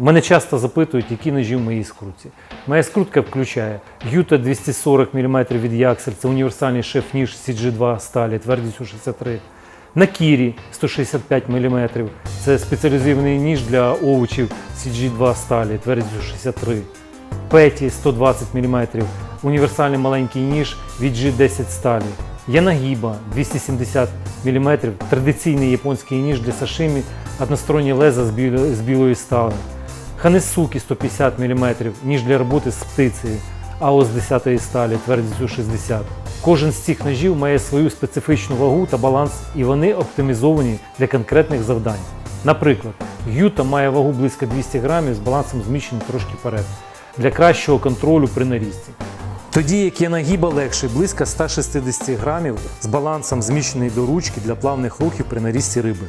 Мене часто запитують, які ножі в моїй скрутці. Моя скрутка включає Юта 240 мм від Яксель, це універсальний шеф-ніж CG2 сталі, твердістю 63. Накірі 165 мм, це спеціалізований ніж для овочів CG2 сталі, твердістю 63. Петі 120 мм, універсальний маленький ніж від G10 сталі. Янагіба 270 мм, традиційний японський ніж для сашимі, одностороннє леза з білої стали. Ханесуки 150 мм, ніж для роботи з птицею, АО з 10 сталі, твердістю 60. Кожен з цих ножів має свою специфічну вагу та баланс, і вони оптимізовані для конкретних завдань. Наприклад, Юта має вагу близько 200 грамів з балансом зміщений трошки вперед для кращого контролю при нарізці. Тоді як Янагіба легший близько 160 грамів з балансом зміщений до ручки для плавних рухів при нарізці риби.